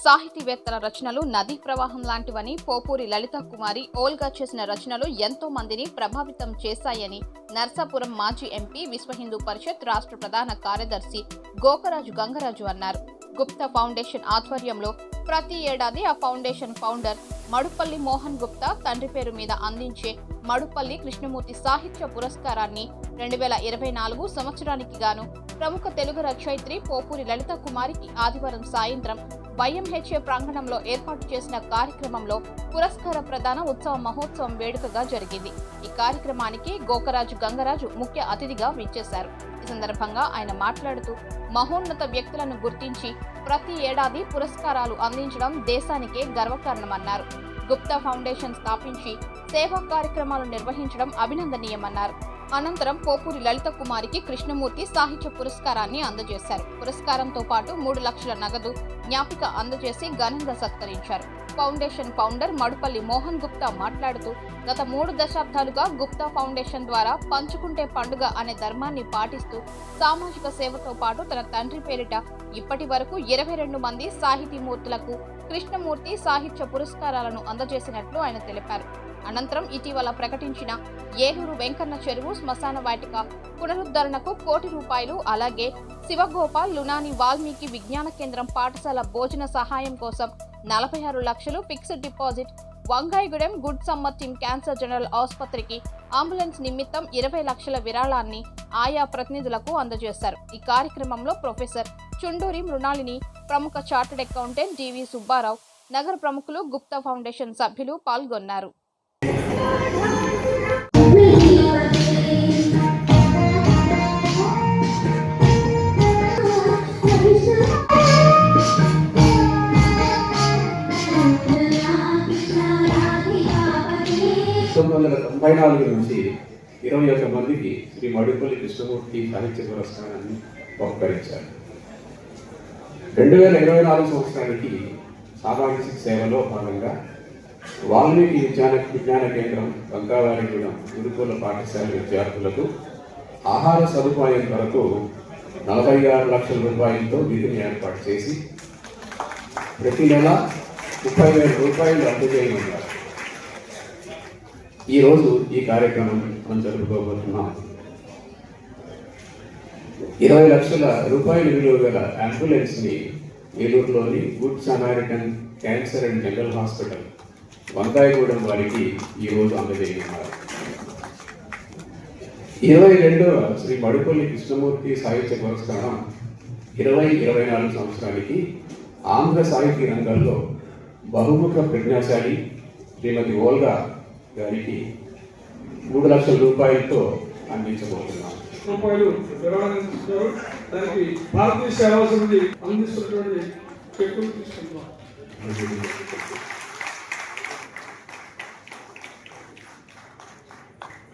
సాహితీవేత్తల రచనలు నదీ ప్రవాహం లాంటివని పోపూరి లలిత కుమారి ఓల్గా చేసిన రచనలు ఎంతో మందిని ప్రభావితం చేశాయని నర్సాపురం మాజీ ఎంపీ విశ్వ హిందూ పరిషత్ రాష్ట్ర ప్రధాన కార్యదర్శి గోకరాజు గంగరాజు అన్నారు. గుప్తా ఫౌండేషన్ ఆధ్వర్యంలో ప్రతి ఏడాది ఆ ఫౌండేషన్ ఫౌండర్ మడుపల్లి మోహన్ గుప్తా తండ్రి పేరు మీద అందించే మడుపల్లి కృష్ణమూర్తి సాహిత్య పురస్కారాన్ని రెండు వేల ఇరవై నాలుగు సంవత్సరానికి గాను ప్రముఖ తెలుగు రచయిత్రి పోపూరి లలిత కుమారికి ఆదివారం సాయంత్రం వైఎంహెచ్ఏ ప్రాంగణంలో ఏర్పాటు చేసిన కార్యక్రమంలో పురస్కార ప్రదాన ఉత్సవ మహోత్సవం వేడుకగా జరిగింది. ఈ కార్యక్రమానికి గోకరాజు గంగరాజు ముఖ్య అతిథిగా విచ్చేశారు. ఈ సందర్భంగా ఆయన మాట్లాడుతూ మహోన్నత వ్యక్తులను గుర్తించి ప్రతి ఏడాది పురస్కారాలు అందించడం దేశానికే గర్వకారణమన్నారు. గుప్తా ఫౌండేషన్ స్థాపించి సేవా కార్యక్రమాలు నిర్వహించడం అభినందనీయమన్నారు. అనంతరం పోపూరి లలిత కుమారికి కృష్ణమూర్తి సాహిత్య పురస్కారాన్ని అందజేశారు. పురస్కారంతో పాటు మూడు లక్షల నగదు జ్ఞాపిక అందజేసి ఘనంగా సత్కరించారు. ఫౌండేషన్ ఫౌండర్ మడుపల్లి మోహన్ గుప్తా మాట్లాడుతూ గత మూడు దశాబ్దాలుగా గుప్తా ఫౌండేషన్ ద్వారా పంచుకుంటే పండుగ అనే ధర్మాన్ని పాటిస్తూ సామాజిక సేవతో పాటు తన తండ్రి పేరిట ఇప్పటి వరకు ఇరవై రెండు మంది సాహితీమూర్తులకు కృష్ణమూర్తి సాహిత్య పురస్కారాలను అందజేసినట్లు ఆయన తెలిపారు. అనంతరం ఇటీవల ప్రకటించిన ఏలూరు వెంకన్న చెరువు శ్మశాన వాటిక పునరుద్ధరణకు కోటి రూపాయలు అలాగే శివగోపాల్ లునాని వాల్మీకి విజ్ఞాన కేంద్రం పాఠశాల భోజన సహాయం కోసం నలభై ఆరు లక్షలు fixed deposit. Vangayigudem good Samaritan team cancer general ఆసుపత్రికి అంబులెన్స్ నిమిత్తం ఇరవై లక్షల విరాళాన్ని ఆయా ప్రతినిధులకు అందజేశారు. ఈ కార్యక్రమంలో ప్రొఫెసర్ చుండూరి మృణాలిని ప్రముఖ చార్టెడ్ అకౌంటెంట్ డివి సుబ్బారావు నగర ప్రముఖులు గుప్తా ఫౌండేషన్ సభ్యులు పాల్గొన్నారు. పంతొమ్మిది వందల తొంభై నాలుగు నుంచి ఇరవై ఒక మందికి శ్రీ మడిపల్లి కృష్ణమూర్తి సాహిత్య పురస్కారాన్ని బహుకరించారు. రెండు వేల ఇరవై నాలుగు సంవత్సరానికి సామాజిక సేవలో భాగంగా వాల్మీకి విజ్ఞాన విజ్ఞాన కేంద్రం గంగావారిగూడెం గురుకుల పాఠశాల విద్యార్థులకు ఆహార సదుపాయం కొరకు నలభై ఆరు లక్షల రూపాయలతో నిధిని ఏర్పాటు చేసి ప్రతి నెల ముప్పై వేల రూపాయలు అందజేయనున్నారు ఈరోజు ఈ కార్యక్రమం మనం జరుపుకోబోతున్నాం. ఇరవై లక్షల రూపాయల విలువ గల అంబులెన్స్ని ఏలూరులోని good Samaritan cancer and general hospital Vankayagudem వారికి ఈరోజు అందజేయనున్నారు. ఇరవై రెండవ శ్రీ మడుపల్లి కృష్ణమూర్తి సాహిత్య పురస్కారం ఇరవై ఇరవై నాలుగు సంవత్సరానికి ఆంధ్ర సాహితీ రంగంలో బహుముఖ ప్రజ్ఞాశాలి శ్రీమతి ఓల్గా గారికి మూడు లక్షల రూపాయలతో అందించబోతున్నాం. రూపాయలు దానికి భారతీయ సేవా సమితి అందిస్తున్నటువంటి చెక్కులు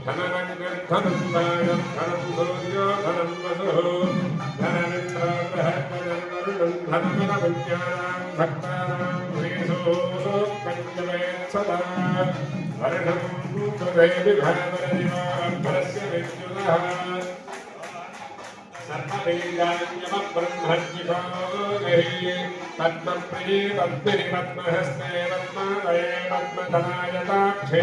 చంద్రసూర్యాగ్నిశర్మాభాం శ్రీ మహాలక్ష్మీ మమాస్మహే ధనమగ్రధనం వాగం ధనం సూర్యో ధనం వసుః ధనమిత్రో బృహత్పదర్వరుణం ధనమిద విద్యానాం భక్తానాం శ్రీసో పంచమే సదా వర్షం కృతే విభావరదివాంబరస్య విద్యుతః सर्ववेदान्यमब्रह्मज्ञिषोगैः पद्मप्रिये पद्मिनि पद्महस्ते पद्मालये पद्मधनायताक्षे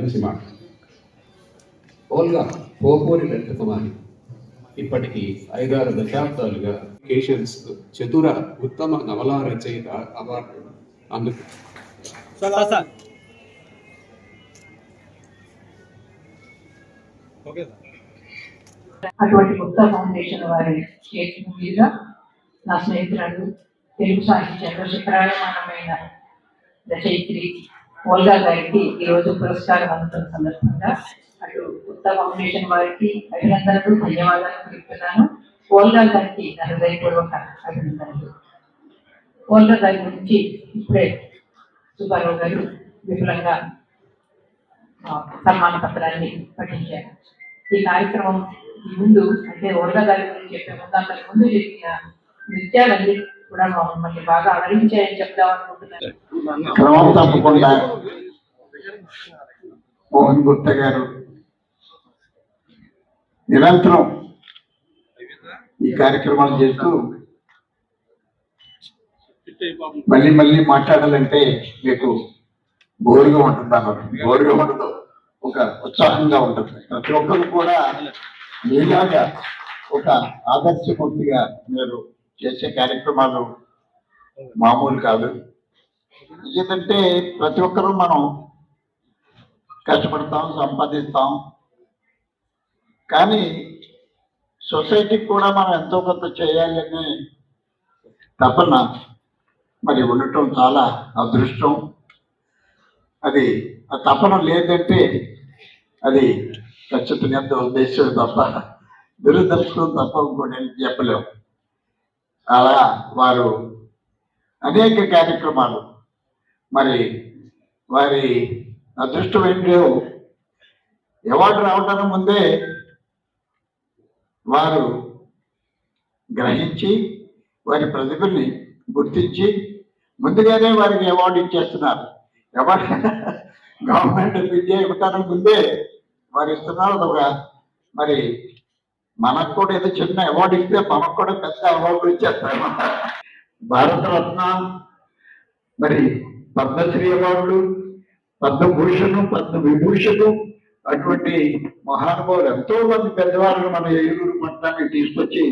మంచి మాట. ఓల్గా పోపూరి లలిత కుమారి ఇప్పటికీ ఐదారు దశాబ్దాలుగా కేషన్స్ చతుర ఉత్తమ నవలా రచయిత అవార్డు అందుకు సార్ సార్ ఓకే సార్. అటువంటి కొత్త ఫౌండేషన్ వారి చేతుల మీదుగా నా స్నేహితురాలు తెలుగు సాహిత్యంలో శిఖరాయమానమైన రచయిత్రి ఓల్గా గారికి ఈరోజు పురస్కారం అందుతున్న సందర్భంగా అటు ఉత్తమ ఫౌండేషన్ వారికి అభినందనలు ధన్యవాదాలు తెలుపుతున్నాను. ఓల్గా గారికి నా హృదయపూర్వక అభినందనలు. ఓల్గా గారి గురించి ఇప్పుడే సుబ్బారావు గారు విపులంగా సన్మాన పత్రాన్ని పఠించారు ఈ కార్యక్రమం ముందు అంటే ఓల్గా గారి గురించి చెప్పే ముందు అంతకు ముందు చెప్పిన నృత్యాలన్నీ కూడా మమ్మల్ని బాగా అలరించాయని చెప్దాం అనుకుంటున్నాను. క్రమం తప్పకుండా మోహన్ గుప్తా గారు నిరంతరం ఈ కార్యక్రమాలు చేస్తూ మళ్ళీ మళ్ళీ మాట్లాడాలంటే మీకు బోరుగా ఉంటుంది అన్నారు బోరుగా ఉండదు. ఒక ఉత్సాహంగా ఉంటుంది. ప్రతి ఒక్కరు కూడా మీలాగా ఒక ఆదర్శమూర్తిగా మీరు చేసే కార్యక్రమాలు మామూలు కాదు. ఎందుకంటే ప్రతి ఒక్కరూ మనం కష్టపడతాం సంపాదిస్తాం. కానీ సొసైటీకి కూడా మనం ఎంతో కొంత చేయాలని తపన మరి ఉండటం చాలా అదృష్టం. అది ఆ తపన లేదంటే అది ఖచ్చితంగా ఉద్దేశం తప్ప దురదృష్టం తప్ప ఇంకోటి ఏం చెప్పలేము అలా వారు అనేక కార్యక్రమాలు. మరి వారి అదృష్టం ఏంటో అవార్డు రావడానికి ముందే వారు గ్రహించి వారి ప్రతిభల్ని గుర్తించి ముందుగానే వారికి అవార్డు ఇచ్చేస్తున్నారు. అవార్డు గవర్నమెంట్ విద్య ఇవ్వటానికి ముందే వారు ఇస్తున్నారు. ఒక మరి మనకు కూడా ఏదో చిన్న అవార్డు ఇస్తే మనకు కూడా పెద్ద అవార్డు ఇచ్చేస్తారు భారతరత్న మరి పద్మశ్రీ అవార్డులు పద్మభూషణం పద్మవిభూషణం అటువంటి మహానుభావులు ఎంతో మంది పెద్దవాళ్ళు మన ఏలూరు పట్టణానికి తీసుకొచ్చి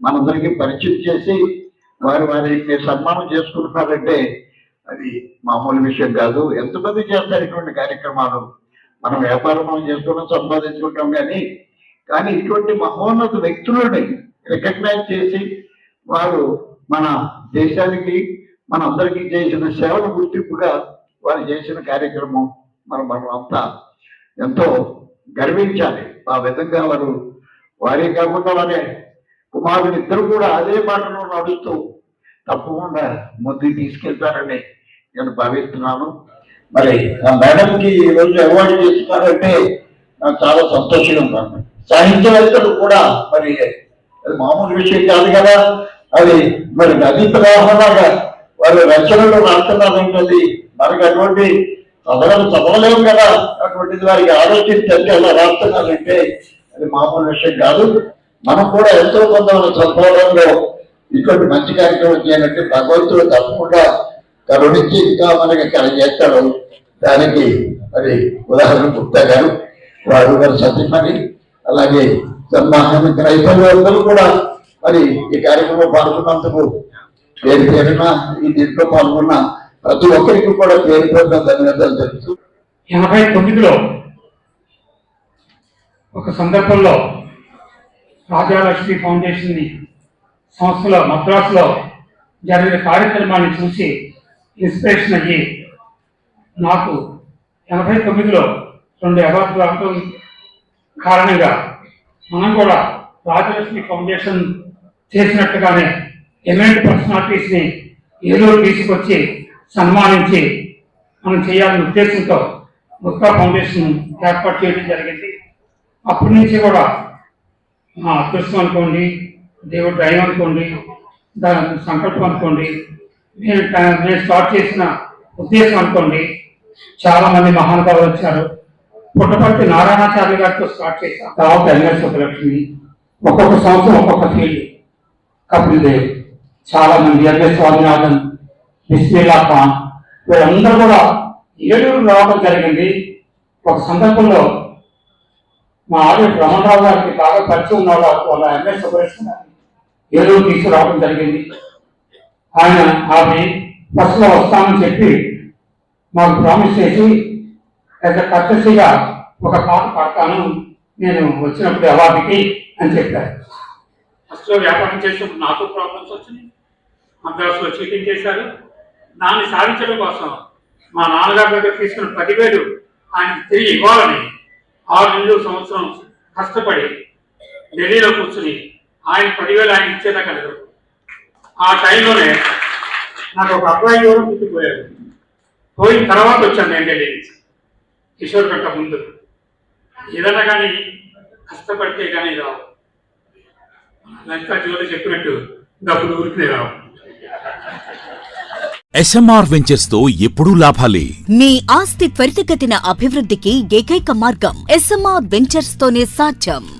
మనందరికీ పరిచయం చేసి వారు వారిని సన్మానం చేసుకుంటున్నారంటే అది మామూలు విషయం కాదు. ఎంతమంది చేస్తారు ఇటువంటి కార్యక్రమాలు? మనం వ్యాపారం మనం చేసుకున్నాం సంపాదించుకుంటాం కానీ కానీ ఇటువంటి మహోన్నత వ్యక్తులని రికగ్నైజ్ చేసి వారు మన దేశానికి మన అందరికీ చేసిన సేవల గుర్తింపుగా వారు చేసిన కార్యక్రమం మనం మనం అంతా ఎంతో గర్వించాలి. ఆ విధంగా వారు వారే కాకుండా వారే కుమారుడు ఇద్దరు కూడా అదే మాటలో నడుస్తూ తప్పకుండా ముందుకు తీసుకెళ్తారని నేను భావిస్తున్నాను. మరి ఆ మేడంకి ఈరోజు అవార్డు చేస్తున్నారంటే నాకు చాలా సంతోషంగా ఉన్నాను సాహిత్యవేత్తలు కూడా మరి అది మామూలు విషయం కాదు కదా. అది మరి నది ప్రవాహంలాగా వారి రచనలు రాస్తున్నారంటది మనకు అటువంటి చదవలు చదవలేము కదా. అటువంటిది వారికి ఆలోచించండి అలా రాస్తున్నారంటే అది మామూలు విషయం కాదు. మనం కూడా ఎంతో కొంత మన సంపాదనలో ఇటువంటి మంచి కార్యక్రమం చేయాలంటే భగవంతుడు తప్పకుండా కరుణించి ఇంకా మనకి ఇక్కడ చేస్తాడు. దానికి మరి ఉదాహరణ గుప్తా గారు వారు గారు సతీమణి అలాగే సన్మానం రైతులు కూడా మరి ఈ కార్యక్రమం పాల్గొన్నందుకు పేరు పేరున ఈ దీంట్లో పాల్గొన్న ప్రతి ఒక్కరికి కూడా పేరు పేరున ధన్యవాదాలు తెలుసు ఎనభై తొమ్మిదిలో ఒక సందర్భంలో రాజాలక్ష్మి ఫౌండేషన్ సంస్థలో మద్రాసులో జరిగిన కార్యక్రమాన్ని చూసి ఇన్స్పిరేషన్ అయ్యి నాకు ఎనభై తొమ్మిదిలో రెండు అవార్డులు రావడం కారణంగా మనం కూడా రాజలక్ష్మి ఫౌండేషన్ చేసినట్టుగానే ఎమెంట్ పర్సనాలిటీస్ని ఏదో ఏలూరు తీసుకొచ్చి సన్మానించి మనం చేయాలనే ఉద్దేశంతో ముక్తా ఫౌండేషన్ ఏర్పాటు చేయడం జరిగింది. అప్పటి నుంచి కూడా మా అదృష్టం అనుకోండి దేవుడు డ్రైవ్ అనుకోండి దాని సంకల్పం అనుకోండి నేను నేను స్టార్ట్ చేసిన ఉద్దేశం అనుకోండి చాలామంది మహానుభావులు వచ్చారు. పుట్టపర్తి నారాయణాచార్య గారితో స్టార్ట్ చేశాం. తర్వాత ఎంఎస్ సుబ్బలక్ష్మి ఒక్కొక్క సంవత్సరం ఒక్కొక్క ఫీల్డ్ కపిల్ దేవ్ చాలా మంది ఎంఎస్ స్వామినాథన్ బిస్మిల్లా ఖాన్ వీళ్ళందరూ కూడా ఏలూరు రావడం జరిగింది. ఒక సందర్భంలో మా ఆర్య రమణరావు గారికి బాగా పరిచయం ఉన్న వాళ్ళ ఎంఎస్ సుబ్బలక్ష్మి గారిని ఏలూరు తీసుకురావడం జరిగింది. ఆయన ఆమె ఫస్ట్లో వస్తామని చెప్పి మాకు ప్రామిస్ చేసి పెద్ద కర్తసిగా ఒక పాట పాడతాను. నేను వచ్చినప్పుడు అవార్డుకి అని చెప్పారు. ఫస్ట్లో వ్యాపారం చేసినప్పుడు నాకు ప్రాబ్లమ్స్ వచ్చినాయి. మద్రాసులో చీటింగ్ చేశారు. దాన్ని సాధించడం కోసం మా నాన్నగారి దగ్గర తీసుకున్న పదివేలు ఆయన తిరిగి ఇవ్వాలని ఆరు నెలలు సంవత్సరం కష్టపడి ఢిల్లీలో కూర్చుని ఆయన పదివేలు ఆయన ఇచ్చేదా లేదు. ఆ టైంలోనే నాకు ఒక అబ్బాయి ఎవరు పుట్టిపోయారు పోయిన తర్వాత వచ్చాను నేను ఢిల్లీ నుంచి కిషోర్ కంట ముందు. ఏదన్నా కానీ కష్టపడితే కానీ రావు. లలితా జీవులు చెప్పినట్టు డబ్బులు ఊరికినే రావు. ఎస్ఎంఆర్ వెంచర్స్తో ఎప్పుడూ లాభాలే. మీ ఆస్తి త్వరితగతిన అభివృద్ధికి ఏకైక మార్గం ఎస్ఎంఆర్ వెంచర్స్ తోనే సాధ్యం.